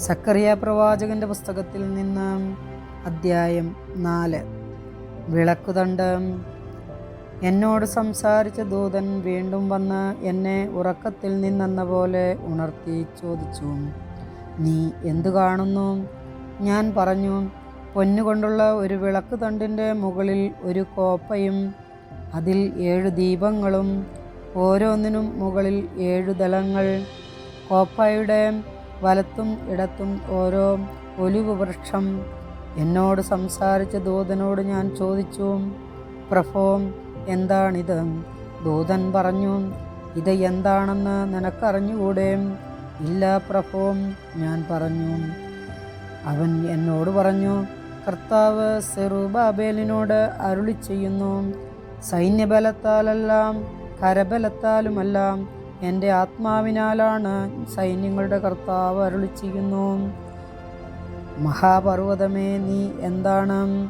സക്കറിയ പ്രവാചകന്റെ പുസ്തകത്തിൽ നിന്ന് അദ്ധ്യായം നാല്. വിളക്കുതണ്ട്. എന്നോട് സംസാരിച്ച ദൂതൻ വീണ്ടും വന്ന് എന്നെ ഉറക്കത്തിൽ നിന്നെന്ന പോലെ ഉണർത്തി ചോദിച്ചു. നീ എന്തു കാണുന്നു? ഞാൻ പറഞ്ഞു പൊന്നുകൊണ്ടുള്ള ഒരു വിളക്ക് തണ്ടിന്റെ മുകളിൽ ഒരു കോപ്പയും അതിൽ ഏഴ് ദീപങ്ങളും ഓരോന്നിനും മുകളിൽ ഏഴു ദളങ്ങൾ. കോപ്പയുടെ വലത്തും ഇടത്തും ഓരോ ഒലിവ് വൃക്ഷം എന്നോട് സംസാരിച്ച ദൂതനോട് ഞാൻ ചോദിച്ചു പ്രഭോ എന്താണിത്? ദൂതൻ പറഞ്ഞു ഇത് എന്താണെന്ന് നിനക്കറിഞ്ഞുകൂടെ? ഇല്ല പ്രഭോ ഞാൻ പറഞ്ഞു. അവൻ എന്നോട് പറഞ്ഞു കർത്താവ് സെറുബാബേലിനോട് അരുളി ചെയ്യുന്നു സൈന്യബലത്താലെല്ലാം കരബലത്താലുമല്ല എന്റെ ആത്മാവിനാലാണ് സൈന്യങ്ങളുടെ കർത്താവ് അരുളിച്ചിരിക്കുന്നു. മഹാപർവതമേ നീ എന്താണ്?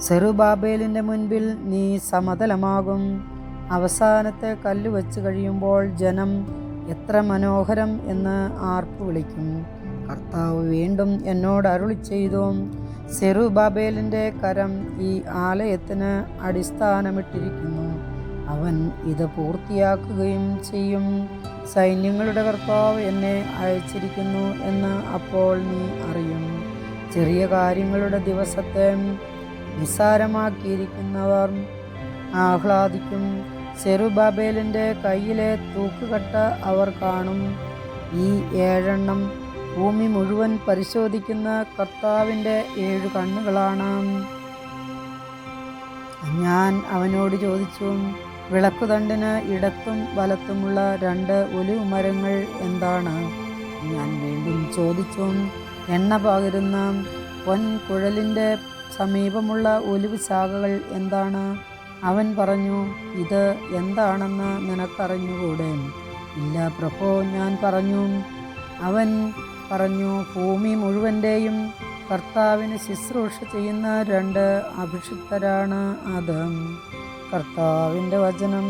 സെറുബാബേലിന്റെ മുൻപിൽ നീ സമതലമാകും. അവസാനത്തെ കല്ല് വെച്ച് കഴിയുമ്പോൾ ജനം എത്ര മനോഹരം എന്ന് ആർപ്പ് വിളിക്കും. കർത്താവ് വീണ്ടും എന്നോട് അരുളി ചെയ്തു സെറുബാബേലിന്റെ കരം ഈ ആലയത്തിന് അടിസ്ഥാനമിട്ടിരിക്കുന്നു. അവൻ ഇത് പൂർത്തിയാക്കുകയും ചെയ്യും. സൈന്യങ്ങളുടെ കർത്താവ് എന്നെ അയച്ചിരിക്കുന്നു എന്ന് അപ്പോൾ നീ അറിയും. ചെറിയ കാര്യങ്ങളുടെ ദിവസത്തെ നിസ്സാരമാക്കിയിരിക്കുന്നവർ ആഹ്ലാദിക്കും. സെറുബാബേലിന്റെ കയ്യിലെ തൂക്കുകട്ട അവർ കാണും. ഈ ഏഴെണ്ണം ഭൂമി മുഴുവൻ പരിശോധിക്കുന്ന കർത്താവിന്റെ ഏഴു കണ്ണുകളാണ്. ഞാൻ അവനോട് ചോദിച്ചു വിളക്കുതണ്ടിന് ഇടത്തും വലത്തുമുള്ള രണ്ട് ഒലിവ് മരങ്ങൾ എന്താണ്? ഞാൻ വീണ്ടും ചോദിച്ചു എണ്ണ പകരുന്ന പൊൻകുഴലിന്റെ സമീപമുള്ള ഒലിവ് ശാഖകൾ എന്താണ്? അവൻ പറഞ്ഞു ഇത് എന്താണെന്ന് നിനക്കറിഞ്ഞുകൂടെ? ഇല്ല പ്രഭോ ഞാൻ പറഞ്ഞു. അവൻ പറഞ്ഞു ഭൂമി മുഴുവന്റെയും കർത്താവിന് ശുശ്രൂഷ ചെയ്യുന്ന രണ്ട് അഭിഷിക്തരാണ് അത്. കർത്താവിന്റെ വചനം.